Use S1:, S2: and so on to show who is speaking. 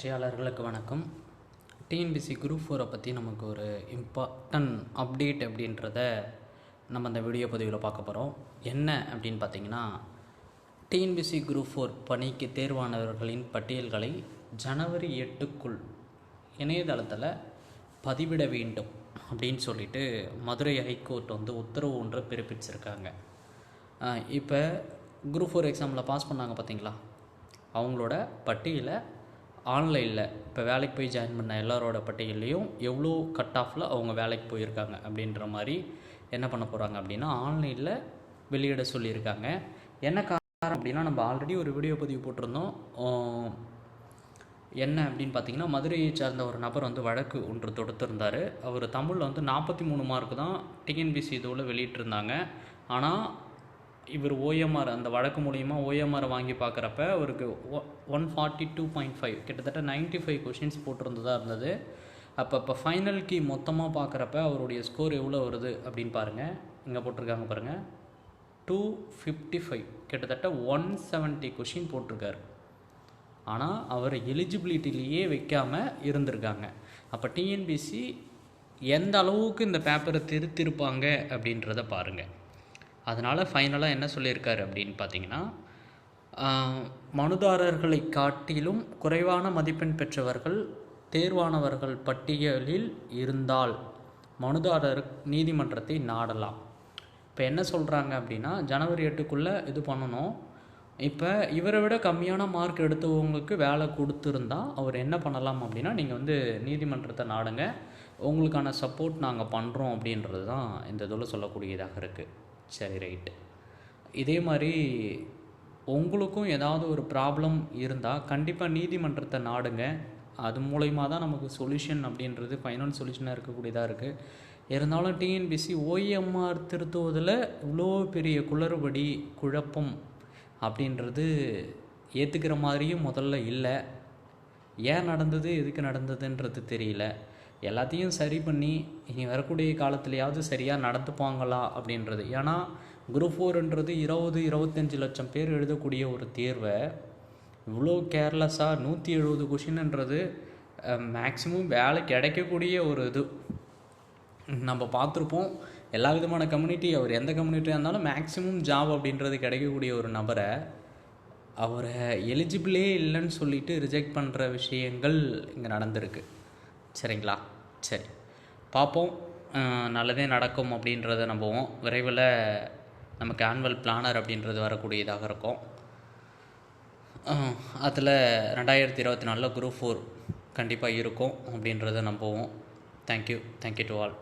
S1: வெற்றியாளர்களுக்கு வணக்கம். TNPSC group ஃபோரை பற்றி நமக்கு ஒரு இம்பார்ட்டன்ட் அப்டேட் அப்படின்றத நம்ம அந்த வீடியோ பதிவில் பார்க்க போகிறோம் என்ன அப்படின்னு பார்த்தீங்கன்னா டிஎன்பிசி குரூப் ஃபோர் பணிக்கு தேர்வானவர்களின் பட்டியல்களை ஜனவரி எட்டுக்குள் இணையதளத்தில் பதிவிட வேண்டும் அப்படின்னு சொல்லிட்டு மதுரை ஹைகோர்ட் வந்து உத்தரவு ஒன்றை பிறப்பிச்சிருக்காங்க. இப்போ குரூப் ஃபோர் எக்ஸாமில் பாஸ் பண்ணாங்க பார்த்தீங்களா? அவங்களோட பட்டியலை ஆன்லைனில் இப்போ வேலைக்கு போய் ஜாயின் பண்ண எல்லாரோட பட்டியல்லையும் எவ்வளோ கட் ஆஃபில் அவங்க வேலைக்கு போயிருக்காங்க அப்படின்ற மாதிரி என்ன பண்ண போகிறாங்க அப்படின்னா ஆன்லைனில் வெளியிட சொல்லியிருக்காங்க. என்ன காரணம் அப்படின்னா நம்ம ஆல்ரெடி ஒரு வீடியோ பதிவு போட்டிருந்தோம். என்ன அப்படின்னு பார்த்தீங்கன்னா மதுரையை சார்ந்த ஒரு நபர் வந்து வழக்கு ஒன்று தொடுத்திருந்தார். அவர் தமிழில் வந்து நாற்பத்தி மூணு மார்க்கு தான் டிஎன்பிசி இதுவில் வெளியிட்டிருந்தாங்க. ஆனால் இவர் ஓஎம்ஆர் அந்த வழக்கு மூலிமா ஓஎம்ஆர் வாங்கி பார்க்குறப்ப அவருக்கு one forty two point five கிட்டத்தட்ட நைன்ட்டி ஃபைவ் கொஷின்ஸ் போட்டிருந்ததாக இருந்தது. அப்போ இப்போ ஃபைனல் கீ மொத்தமாக பார்க்குறப்ப அவருடைய ஸ்கோர் எவ்வளோ வருது அப்படின்னு பாருங்கள் இங்கே போட்டிருக்காங்க பாருங்கள் டூ ஃபிஃப்டி ஃபைவ் கிட்டத்தட்ட ஒன் செவன்ட்டி கொஷின் போட்டிருக்காரு. ஆனால் அவர் எலிஜிபிலிட்டிலேயே வைக்காமல் இருந்திருக்காங்க. அப்போ டிஎன்பிசி எந்த அளவுக்கு இந்த பேப்பரை திருத்திருப்பாங்க அப்படின்றத பாருங்கள் அதனால் ஃபைனலாக என்ன சொல்லியிருக்காரு அப்படின்னு பார்த்தீங்கன்னா மனுதாரர்களை காட்டிலும் குறைவான மதிப்பெண் பெற்றவர்கள் தேர்வானவர்கள் பட்டியலில் இருந்தால் மனுதாரர் நீதிமன்றத்தை நாடலாம். இப்போ என்ன சொல்கிறாங்க அப்படின்னா ஜனவரி எட்டுக்குள்ளே இது பண்ணணும். இப்போ இவரை விட கம்மியான மார்க் எடுத்தவங்களுக்கு வேலை கொடுத்துருந்தா அவர் என்ன பண்ணலாம் அப்படின்னா நீங்கள் வந்து நீதிமன்றத்தை நாடுங்க. உங்களுக்கான சப்போர்ட் நாங்கள் பண்ணுறோம் அப்படின்றது தான் இந்த இதில் சொல்லக்கூடியதாக இருக்குது சரி ரைட்டு இதே மாதிரி உங்களுக்கும் ஏதாவது ஒரு ப்ராப்ளம் இருந்தால் கண்டிப்பாக நீதிமன்றத்தை நாடுங்க. அது மூலயமா தான் நமக்கு சொல்யூஷன் அப்படின்றது ஃபைனல் சொல்யூஷனாக இருக்கக்கூடியதாக இருக்குது இருந்தாலும் டிஎன்பிசி ஓஎம்ஆர் திருத்துவதில் இவ்வளோ பெரிய குளறுபடி குழப்பம் அப்படின்றது ஏற்றுக்கிற மாதிரியும் முதல்ல இல்லை. ஏன் நடந்தது எதுக்கு நடந்ததுன்றது தெரியல. எல்லாத்தையும் சரி பண்ணி இனி வரக்கூடிய காலத்துலையாவது சரியாக நடந்துப்பாங்களா அப்படின்றது. ஏன்னா குரூப் ஃபோர்ன்றது இருபது இருபத்தஞ்சி லட்சம் பேர் எழுதக்கூடிய ஒரு தேர்வை இவ்வளோ கேர்லெஸ்ஸாக நூற்றி எழுபது கொஷின்ன்றது மேக்ஸிமம் வேலை கிடைக்கக்கூடிய ஒரு இது. நம்ம பார்த்துருப்போம் எல்லா விதமான கம்யூனிட்டி அவர் எந்த கம்யூனிட்டியாக இருந்தாலும் மேக்ஸிமம் ஜாப் அப்படின்றது கிடைக்கக்கூடிய ஒரு நபரை அவரை எலிஜிபிளே இல்லைன்னு சொல்லிட்டு ரிஜெக்ட் பண்ணுற விஷயங்கள் இங்கே நடந்திருக்கு. சரிங்களா? சரி. பார்ப்போம். நல்லதே நடக்கும் அப்படின்றத நம்புவோம். விரைவில் நமக்கு ஆனுவல் பிளானர் அப்படின்றது வரக்கூடியதாக இருக்கும். அதில் ரெண்டாயிரத்தி இருபத்தி நாலில் குரூப் ஃபோர் கண்டிப்பாக இருக்கும் அப்படின்றத நம்புவோம். Thank you thank you to all